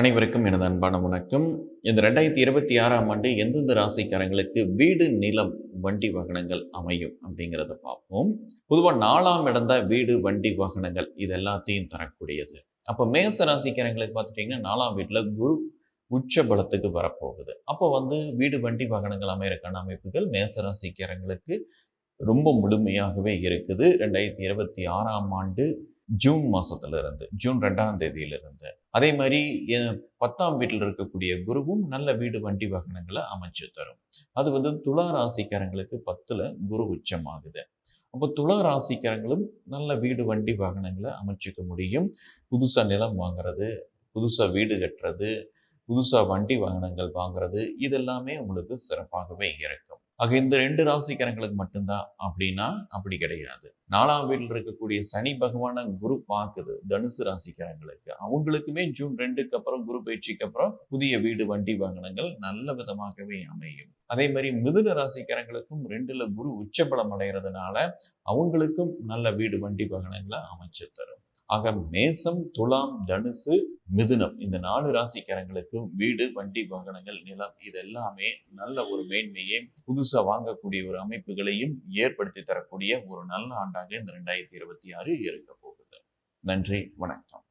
அனைவருக்கும் எனது அன்பான வணக்கம். இந்த ரெண்டாயிரத்தி இருபத்தி ஆறாம் ஆண்டு எந்தெந்த ராசிக்காரங்களுக்கு வீடு நிலம் வண்டி வாகனங்கள் அமையும் அப்படிங்கிறத பார்ப்போம். பொதுவாக நாலாம் இடம் தான் வீடு வண்டி வாகனங்கள். இது எல்லாத்தையும் தரக்கூடியது. அப்போ மேச ராசிக்காரங்களுக்கு பார்த்துட்டிங்கன்னா நாலாம் வீட்டில் குரு உச்ச பலத்துக்கு வரப்போகுது. அப்போ வந்து வீடு வண்டி வாகனங்கள் அமையறக்கான அமைப்புகள் மேச ராசிக்காரங்களுக்கு ரொம்ப முழுமையாகவே இருக்குது. ரெண்டாயிரத்தி இருபத்தி ஆறாம் ஆண்டு ஜூன் மாசத்துல இருந்து ஜூன் ரெண்டாம் தேதியிலிருந்து. அதே மாதிரி எ- பத்தாம் வீட்டில் இருக்கக்கூடிய குருவும் நல்ல வீடு வண்டி வாகனங்களை அமைச்சு தரும். அது வந்து துலா ராசிக்காரங்களுக்கு பத்தில் குரு உச்சம் ஆகுது அப்போ துலா ராசிக்காரங்களும் நல்ல வீடு வண்டி வாகனங்களை அமைச்சிக்க முடியும். புதுசாக நிலம் வாங்குறது புதுசாக வீடு கட்டுறது புதுசாக வண்டி வாகனங்கள் வாங்குறது இதெல்லாமே உங்களுக்கு சிறப்பாகவே இருக்கும். ஆக இந்த ரெண்டு ராசிக்காரங்களுக்கு மட்டும்தான் அப்படின்னா அப்படி கிடையாது. நாலாம் வீட்டில் இருக்கக்கூடிய சனி பகவான குரு பார்க்குது தனுசு ராசிக்காரங்களுக்கு. அவங்களுக்குமே ஜூன் ரெண்டுக்கு அப்புறம் குரு பயிற்சிக்கு அப்புறம் புதிய வீடு வண்டி வாகனங்கள் நல்ல விதமாகவே அமையும். அதே மாதிரி மிதுன ராசிக்காரங்களுக்கும் ரெண்டுல குரு உச்சபலம் அடைகிறதுனால அவங்களுக்கும் நல்ல வீடு வண்டி வாகனங்களை அமைச்சு தரும். ஆக மேசம் துலாம் தனுசு மிதுனம். இந்த நாலு ராசிக்காரங்களுக்கும் வீடு வண்டி வாகனங்கள் நிலம் இதெல்லாமே நல்ல ஒரு மேன்மையை புதுசா வாங்கக்கூடிய ஒரு அமைப்புகளையும் ஏற்படுத்தி தரக்கூடிய ஒரு நல்ல ஆண்டாக இந்த ரெண்டாயிரத்தி இருபத்தி ஆறு இருக்க போகுது. நன்றி வணக்கம்.